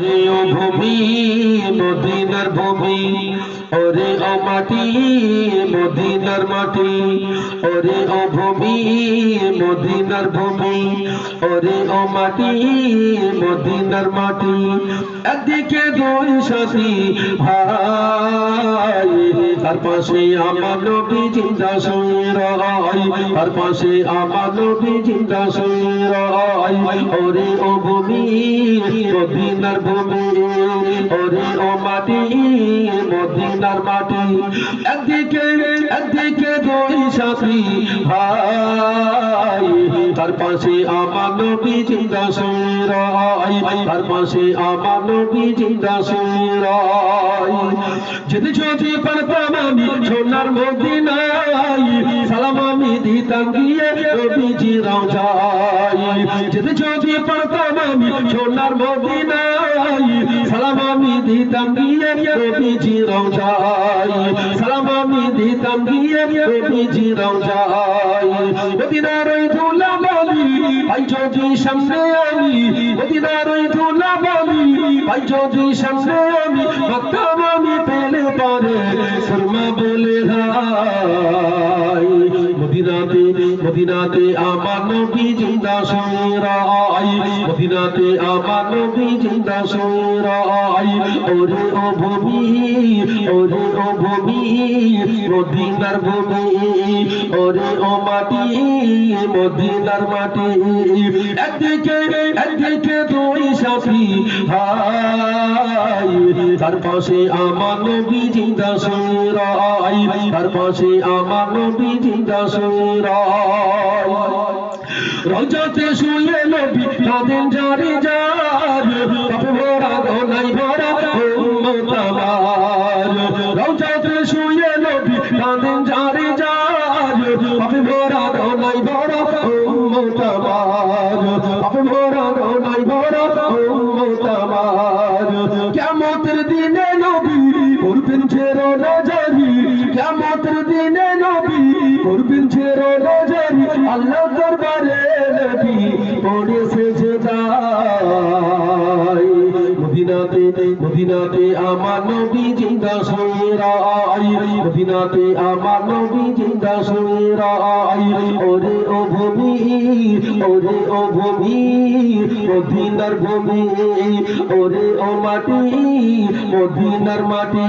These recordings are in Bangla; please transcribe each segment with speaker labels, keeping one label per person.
Speaker 1: রে ও ভূমি, মদিনার ভূমি, ওরে ও মাটি, মদিনার মাটি, ওরে ও ভূমি, মদিনার ভূমি, ওরে ও মাটি, মদিনার মাটি। একদিকে দুই সাথী ভাই, তার পাশে আমার নবী জিন্দা শুয়ে রয় তার পাশে আমার নবী জিন্দা শুয়ে রয় ওরে ও ভূমি, মদিনার ভূমি ওরে ও মাটি, মদিনার মাটি। একদিকে একদিকে দুই সাথী ভাই, তার পাশে আমার নবী জিন্দা শুয়ে রয় তার পাশে আমার নবী জিন্দা শুয়ে রয় যদি যদি পারতাম আমি সোনার মদিনায়, সালাম আমি দিতাম গিয়ে নবীজি রাজাই যদি যদি পারতাম আমি সোনার আমি দিতাম গিয়ে নবীজি রাজাই সালাম আমি দিতাম গিয়ে নবীজি রাজাই মদিনার ওই ধুলা বলি, ভাই যদি সামনে আমি, মদিনার ওই ধুলা বলি, ভাই যদি সামনে আমি মক্কাম আমি পেলে পারে শর্মা বলে হাই মদিনাতে মদিনাতে আমার নবী জিন্দা সরাই মদিনাতে আমার নবী জিন্দা সরাই ওরে ও ভূমি, ওরে ও ভূমি, মদিনার ভূমি, ওরে ও মাটি, মদিনার মাটি। একদিকে একদিকে দুই সাথী ভাই, তার পাশে আমার নবী জিন্দা সরাই তার পাশে আমার নবী জিন্দা সরাই রজতে শুয়ে নবী কাঁদেন জারি যার। পাপ ভরা গনাই ভরা উম্মত আমার রজতে শুয়ে নবী কাঁদেন জারি যার। পাপ ভরা গনাই ভরা উম্মত আমার পাপ ভরা গনাই ভরা উম্মত আমার কিয়ামতের দিনে নবী করবেন ছেড়ো নজরি। কিয়ামতের দিনে নবী করবেন ছেড়ো নজরি। আল্লাহ দরবারে মদিনাতে মদিনাতে আমার নবী জিন্দা শুয়ে রাই মদিনাতে আমার নবী জিন্দা শুয়ে রাই ওরে ও ভূমি ওরে ও ভূমি মদিনার ভূমি ওরে ও মাটি মদিনার মাটি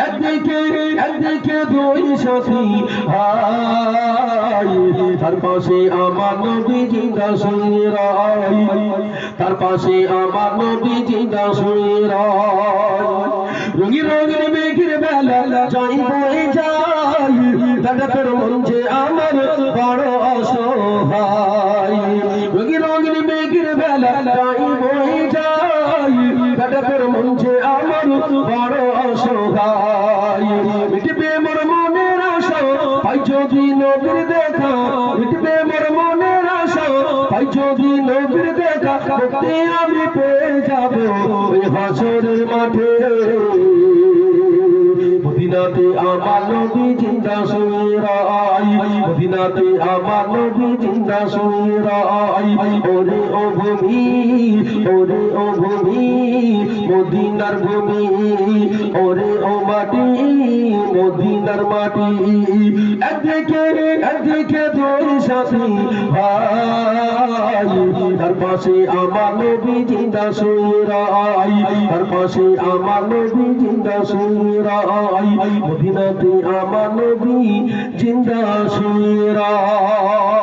Speaker 1: একদিকে একদিকে দুই সাথী হাই তার পাশে আমার নবী জিন্দা শুয়ে রাই তার পাশে আমার নবী জিন্দা শুয়ে রাই রঙি রঙিন মেঘের বেলা যাই বই যাই দাদা তোর মঞ্চে আমার বড় অসহায়। রঙি রঙিন মেঘের বেলা যাই বই যাই দাদা তোর মঞ্চে আমার বড় অসহায়। যদি নবীর দেখা মিটবে মোর মনের আশা। পাই যদি নবীর দেখা করতে আমি পেয়ে যাব ওই হাসরের মাঠে। মদিনাতে আমার নবী জিন্দা শুয়ে রাই মদিনাতে আমার নবী জিন্দা ওরে ও ভূমি, ওরে ও ভূমি, মদিনার ভূমি, ওরে মদিনার মাটি। একদিকে একদিকে দুই সাথী। ভাই তার পাশে আমার নবী জিন্দা সুরাই। তার পাশে আমার নবী জিন্দা সুরাই। মদিনাতে আমার নবী জিন্দা শুয়ে রাই